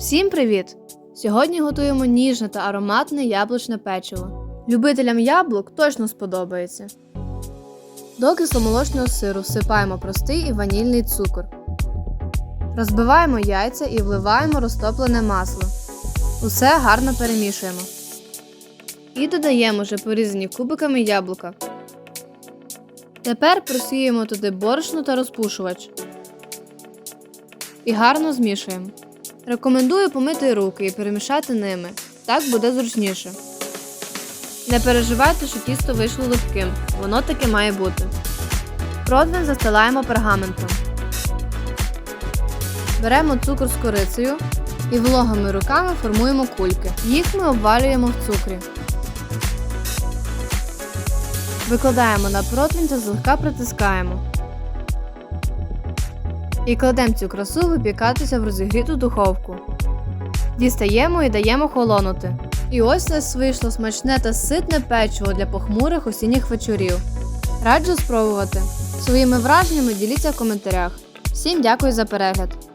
Всім привіт! Сьогодні готуємо ніжне та ароматне яблучне печиво. Любителям яблук точно сподобається. До кисломолочного сиру всипаємо простий і ванільний цукор. Розбиваємо яйця і вливаємо розтоплене масло. Усе гарно перемішуємо. І додаємо вже порізані кубиками яблука. Тепер просіємо туди борошно та розпушувач. І гарно змішуємо. Рекомендую помити руки і перемішати ними. Так буде зручніше. Не переживайте, що тісто вийшло легким. Воно таке має бути. Противень застилаємо пергаментом. Беремо цукор з корицею і вологими руками формуємо кульки. Їх ми обвалюємо в цукрі. Викладаємо на противень та злегка притискаємо. І кладемо цю красу випікатися в розігріту духовку. Дістаємо і даємо холонути. І ось у нас вийшло смачне та ситне печиво для похмурих осінніх вечорів. Раджу спробувати. Своїми враженнями діліться в коментарях. Всім дякую за перегляд!